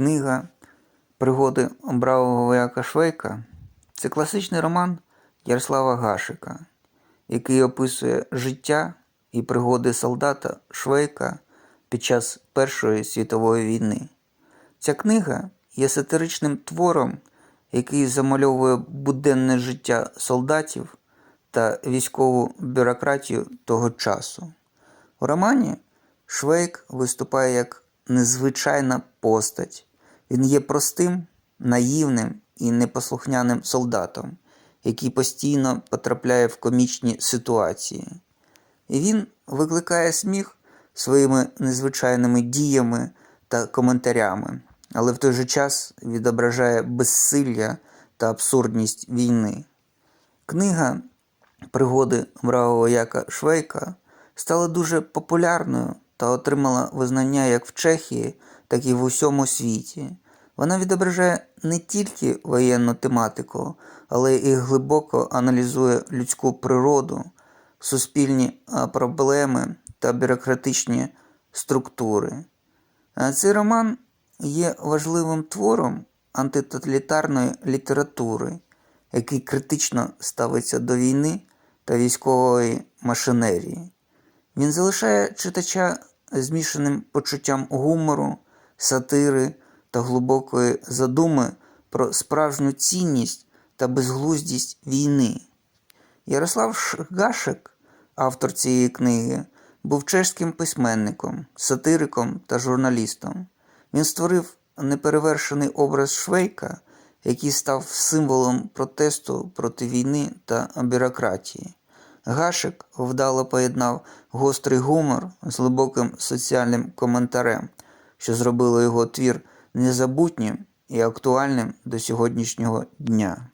Книга Пригоди бравого вояка Швейка це класичний роман Ярослава Гашика, який описує життя і пригоди солдата Швейка під час Першої світової війни. Ця книга є сатиричним твором, який замальовує буденне життя солдатів та військову бюрократію того часу. У романі Швейк виступає як незвичайна постать. Він є простим, наївним і непослухняним солдатом, який постійно потрапляє в комічні ситуації. І він викликає сміх своїми незвичайними діями та коментарями, але в той же час відображає безсилля та абсурдність війни. Книга Пригоди бравого Яка Швейка стала дуже популярною та отримала визнання як в Чехії, так і в усьому світі. Вона відображає не тільки воєнну тематику, але і глибоко аналізує людську природу, суспільні проблеми та бюрократичні структури. Цей роман є важливим твором антитоталітарної літератури, який критично ставиться до війни та військової машинерії. Він залишає читача змішаним почуттям гумору, сатири та глибокої задуми про справжню цінність та безглуздість війни. Ярослав Шгашик, автор цієї книги, був чеським письменником, сатириком та журналістом. Він створив неперевершений образ Швейка, який став символом протесту проти війни та бюрократії. Гашик вдало поєднав гострий гумор з глибоким соціальним коментарем, що зробило його твір незабутнім і актуальним до сьогоднішнього дня.